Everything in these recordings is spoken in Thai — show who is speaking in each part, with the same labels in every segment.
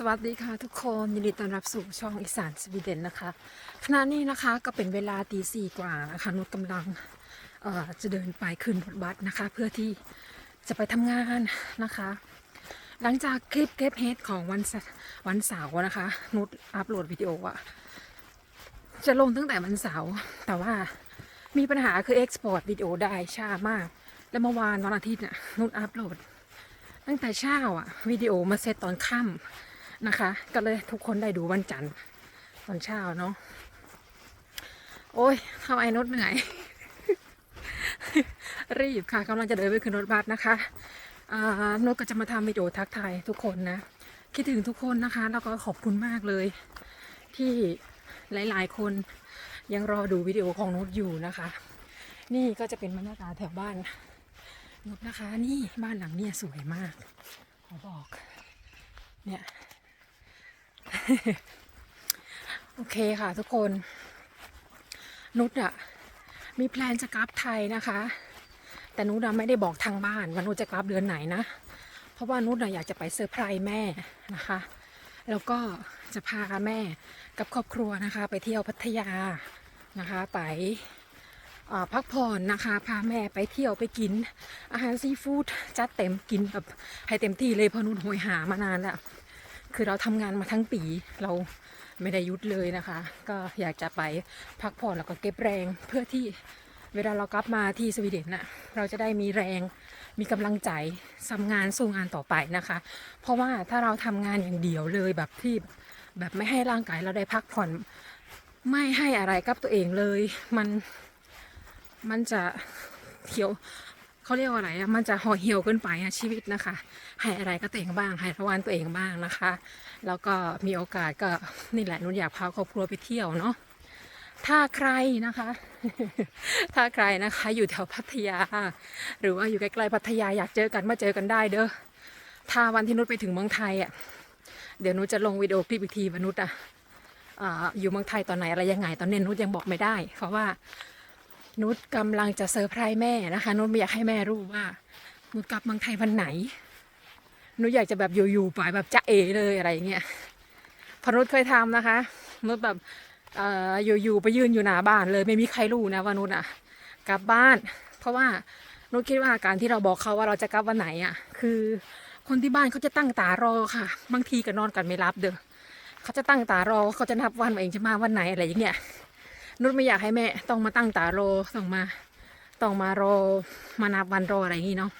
Speaker 1: สวัสดีค่ะทุกคนยินดีต้อนรับสู่ช่องอีสานสวีเดนนะคะขณะนี้นะคะก็เป็นเวลาตีสี่กว่านะคะนุชกำลังจะเดินไปขึ้นรถบัสนะคะ เพื่อที่จะไปทำงานนะคะ หลังจากคลิปเก็บเฮดของวันวันเสาร์นะคะนุชอัปโหลดวิดีโออะจะลงตั้งแต่วันเสาร์แต่ว่ามีปัญหาคือเอ็กซ์พอร์ตวิดีโอได้ช้ามาก และเมื่อวานวันอาทิตย์น่ะนุชอัปโหลดตั้งแต่เช้าอะวิดีโอมาเซตตอนค่ำ นะคะ ก็เลยทุกคนได้ดูวันจันทร์ตอนเช้าเนาะโอ้ยทำไอ้นดเหนื่อย รีบค่ะกำลังจะเดินไปขึ้นรถบัสนะคะนดก็จะมาทำวิดีโอทักทายทุกคนนะ คิดถึงทุกคนนะคะ แล้วก็ขอบคุณมากเลย ที่หลาย ๆ คนยังรอดูวิดีโอของนดอยู่นะคะ นี่ก็จะเป็นบรรยากาศแถวบ้านนกนะคะ นี่บ้านหลังเนี่ยสวยมากขอบอก เนี่ย โอเคค่ะทุกคน นุชอะมีแพลนจะกลับไทยนะคะ แต่นุชอะไม่ได้บอกทางบ้านว่านุชจะกลับเดือนไหนนะ เพราะว่านุชอะอยากจะไปเซอร์ไพรส์แม่นะคะ แล้วก็จะพาแม่กับครอบครัวนะคะ ไปเที่ยวพัทยานะคะ ไปพักผ่อนนะคะ พาแม่ไปเที่ยวไปกิน อาหารซีฟู้ดจัดเต็มกินแบบให้เต็มที่เลยเพราะนุ่นโหยหามานานแล้ว คือเราทำงานมาทั้งปีเราไม่ได้หยุดเลยนะคะ ก็อยากจะไปพักผ่อนแล้วก็เก็บแรงเพื่อที่เวลาเรากลับมาที่สวีเดนน่ะเราจะได้มีแรงมีกำลังใจทำงานสู้งานต่อไปนะคะ เพราะว่าถ้าเราทำงานอย่างเดียวเลยแบบที่แบบไม่ให้ร่างกายเราได้พักผ่อนไม่ให้อะไรกับตัวเองเลย มันมันจะเขียว เขาเรียกว่าอะไรอะมันจะห่อเหี่ยวเกินไปอะชีวิตนะคะ ให้อะไรก็ตัวเองบ้าง ให้รางวัลตัวเองบ้างนะคะ แล้วก็มีโอกาสก็นี่แหละนุ่นอยากพาครอบครัวไปเที่ยวเนาะถ้าใครนะคะ ถ้าใครนะคะอยู่แถวพัทยา หรือว่าอยู่ใกล้ๆพัทยาอยากเจอกันมาเจอกันได้เด้อถ้าวันที่นุชไปถึงเมืองไทยอะเดี๋ยวนุชจะลงวิดีโอคลิปอีกทีว่านุชอะอ่าอยู่เมืองไทยตอนไหนอะไรยังไง ตอนนี้นุชยังบอกไม่ได้ เพราะว่า นุชกำลังจะเซอร์ไพรส์แม่นะคะ นุชไม่อยากให้แม่รู้ว่า นุชกลับเมืองไทยวันไหน นุชอยากจะแบบอยู่ๆไปแบบจะเอเลยอะไรเงี้ยพนุชเคยทำนะคะ นุชแบบอยู่ๆไปยืนอยู่หน้าบ้านเลย ไม่มีใครรู้นะว่านุชอะ กลับบ้าน เพราะว่านุชคิดว่าการที่เราบอกเขาว่าเราจะกลับวันไหนอะ คือคนที่บ้านเขาจะตั้งตารอค่ะ บางทีก็นอนกันไม่รับเด้อเขาจะตั้งตารอเขาจะนับวันว่าเองจะมาวันไหนอะไรอย่างเงี้ย นุชไม่อยากให้แม่ต้องมาตั้งตารอต้องมาต้องมารอมานับวันรออะไรอย่างนี้เนาะ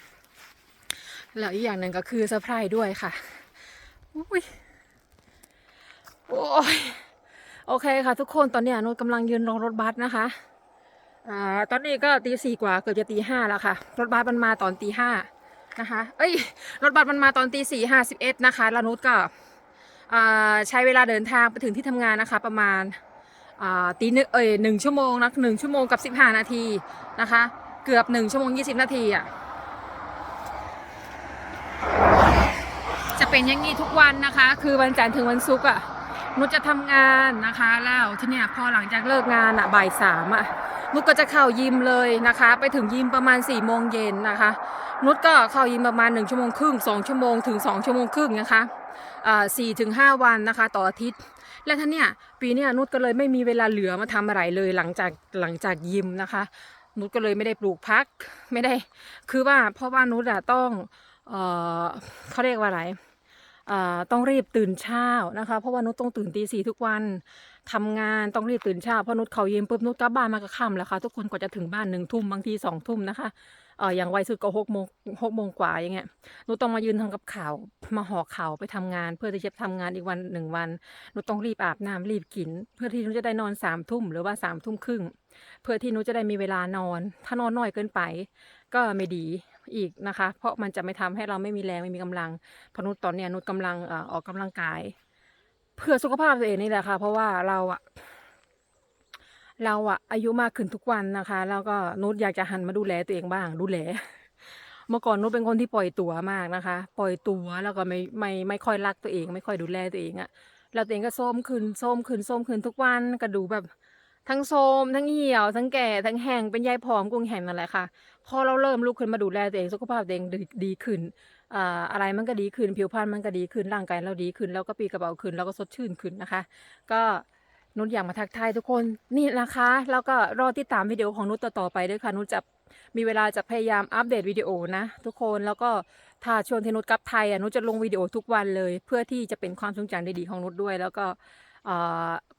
Speaker 1: แล้วอีกอย่างหนึ่งก็คือเซอร์ไพรส์ด้วยค่ะอุ้ยโอ้ยโอเคค่ะ ทุกคนตอนนี้นุชกำลังยืนรอรถบัสนะคะอ่าตอนนี้ก็ตีสี่กว่าเกือบจะตีห้าแล้วค่ะ รถบัสมันมาตอนตีห้านะคะ เอ้ย รถบัสมันมาตอนตีสี่ห้าสิบเอ็ดนะคะแล้วนุชก็ใช้เวลาเดินทางไปถึงที่ทำงานนะคะ ประมาณ ตีหนึ่งเอ่ยหนึ่งชั่วโมงนะหนึ่งชั่วโมงกับสิบห้านาทีนะคะ เกือบหนึ่งชั่วโมงยี่สิบนาทีอะจะเป็นอย่างนี้ทุกวันนะคะ คือวันจันทร์ถึงวันศุกร์อะนุชจะทำงานนะคะ แล้วที่เนี่ยพอหลังจากเลิกงานอะบ่ายสามอะ นุชก็จะเข้ายิมเลยนะคะ ไปถึงยิมประมาณ4ี่โมงเย็นนะคะ นุชก็เข้ายิมประมาณ 1 ชั่วโมงครึ่ง2ชั่วโมงถึง 2 ชั่วโมงครึ่งนะคะสี่ถึงห้าวันนะคะต่ออาทิตย์ และท่านเนี่ยปีเนี้ยนุชก็เลยไม่มีเวลาเหลือมาทำอะไรเลยหลังจากหลังจากยิมนะคะ นุชก็เลยไม่ได้ปลูกพักไม่ได้คือว่าเพราะว่านุชอะต้องเออเขาเรียกว่าอะไร ต้องรีบตื่นเช้านะคะ เพราะว่านุชต้องตื่นตีสี่ทุกวันทำงานต้องรีบตื่นเช้าเพราะนุชเขาเย็นปุ๊บนุชกลับบ้านมาก็ค่ำแล้วค่ะทุกคนกว่าจะถึงบ้านหนึ่งทุ่มบางทีสองทุ่มนะคะ เอออย่างไวสุดก็หกโมงหกโมงกว่าอย่างเงี้ยนุต้องมายืนทำกับข่าวมาห่อข่าวไปทำงาน เพื่อที่จะทำงานอีกวันหนึ่งวันหนูต้องรีบอาบน้ำรีบกิน เพื่อที่หนูจะได้นอนสามทุ่มหรือว่าสามทุ่มครึ่งเพื่อที่หนูจะได้มีเวลานอน ถ้านอนน้อยเกินไป ก็ไม่ดีอีกนะคะ เพราะมันจะไม่ทำให้เราไม่มีแรงไม่มีกำลังเพราะนุตอนเนี้ยนุชกำลังออออกกำลังกาย เพื่อสุขภาพตัวเองนี่แหละค่ะ เพราะว่าเราอะ เราอะอายุมากขึ้นทุกวันนะคะ แล้วก็นุชอยากจะหันมาดูแลตัวเองบ้าง ดูแล เมื่อก่อนนุชเป็นคนที่ปล่อยตัวมากนะคะ ปล่อยตัวแล้วก็ไม่ไม่ไม่ค่อยรักตัวเอง ไม่ค่อยดูแลตัวเองอะแล้วตัวเองก็โทมขึ้นโทมขึ้นโทมขึ้นทุกวันก็ดูแบบ ทั้งโทมทั้งเหี่ยว ทั้งแก่ทั้งแห้งเป็นยายผอมกุ้งแห้งนั่นแหละค่ะ พอเราเริ่มลุกขึ้นมาดูแลตัวเองสุขภาพตัวเองดีขึ้นอ่าอะไรมันก็ดีขึ้น ผิวพรรณมันก็ดีขึ้นร่างกายเราดีขึ้น แล้วก็ปีกระเป๋าขึ้น แล้วก็สดชื่นขึ้นนะคะ ก็ นุชอยากมาทักทายทุกคนนี่นะคะ แล้วก็รอติดตามวิดีโอของนุชต่อๆไปด้วยค่ะนุชจะมีเวลาจะพยายามอัปเดตวิดีโอนะ ทุกคนแล้วก็ถ้าช่วงที่นุชกลับไทยอะนุชจะลงวิดีโอทุกวันเลย เพื่อที่จะเป็นความทรงจำดีๆของนุชด้วย แล้วก็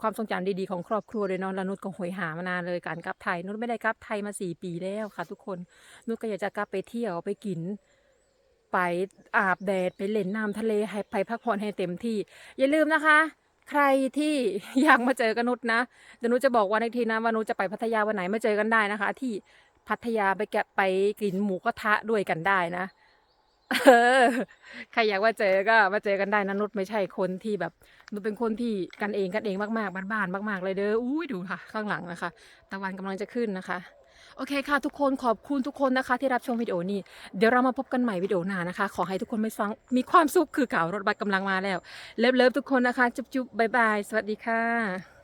Speaker 1: ความทรงจำดีๆของครอบครัวเลยเนาะแล้วนุชก็หวยหามานานเลยการกลับไทยนุชไม่ได้กลับไทยมาสี่ปีแล้วค่ะ ทุกคนนุชก็อยากจะกลับไปเที่ยวไปกินไปอาบแดดไปเล่นน้ำทะเลให้ไปพักผ่อนให้เต็มที่ อย่าลืมนะคะ ใครที่อยากมาเจอกับนุชนะเดี๋ยวนุชจะบอกวันอีกทีนะว่านุชจะไปพัทยาวันไหนมาเจอกันได้นะคะ ที่พัทยาไปแกะไปกินหมูกระทะด้วยกันได้นะเออใครอยากมาเจอก็มาเจอกันได้นะนุชไม่ใช่คนที่แบบนุชเป็นคนที่กันเองกันเองมากๆบ้านๆมาก ๆ เลยเด้ออุ้ยดูค่ะ ข้างหลังนะคะ ตะวันกำลังจะขึ้นนะคะ โอเคค่ะ ทุกคนขอบคุณทุกคนนะคะ ที่รับชมวิดีโอนี้ เดี๋ยวเรามาพบกันใหม่วิดีโอหน้านะคะ ขอให้ทุกคนไม่ฟังมีความสุขคือเก่ารถบัสกำลังมาแล้ว เลิฟๆทุกคนนะคะ จุ๊บๆบ๊ายบายสวัสดีค่ะ